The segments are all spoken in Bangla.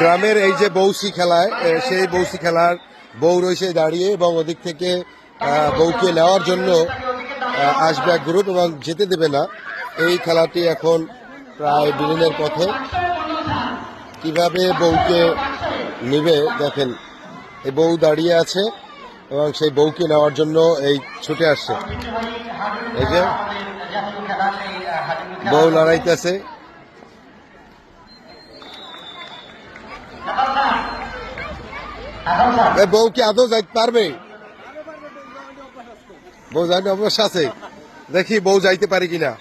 গ্রামের এই যে বৌসি খেলায় সেই বৌসি খেলার বউ রয়েছে দাঁড়িয়ে এবং ওদিক থেকে বউকে নেওয়ার জন্য আসবে এক গ্রুপ এবং যেতে দেবে না। এই খেলাটি এখন প্রায় বিলীনের পথে। কীভাবে বউকে নিবে, দেখেন, এই বউ দাঁড়িয়ে আছে এবং সেই বউকে নেওয়ার জন্য এই ছুটে আসছে। এই যে বউ লড়াইতেছে। বউ কি আদৌ যাইতে পারবে? বউ যাইতে অবশ্য আছে। দেখি বউ যাইতে পারি কিনা।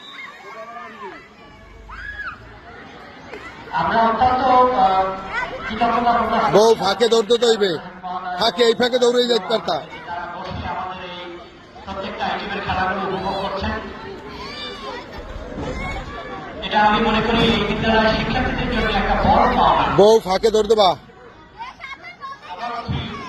বউ ফাঁকে দৌড়তে তো হইবে ফাঁকে এই ফাঁকে দৌড়ে যাইতে পারতা। বউ ফাঁকে দৌড়তে বা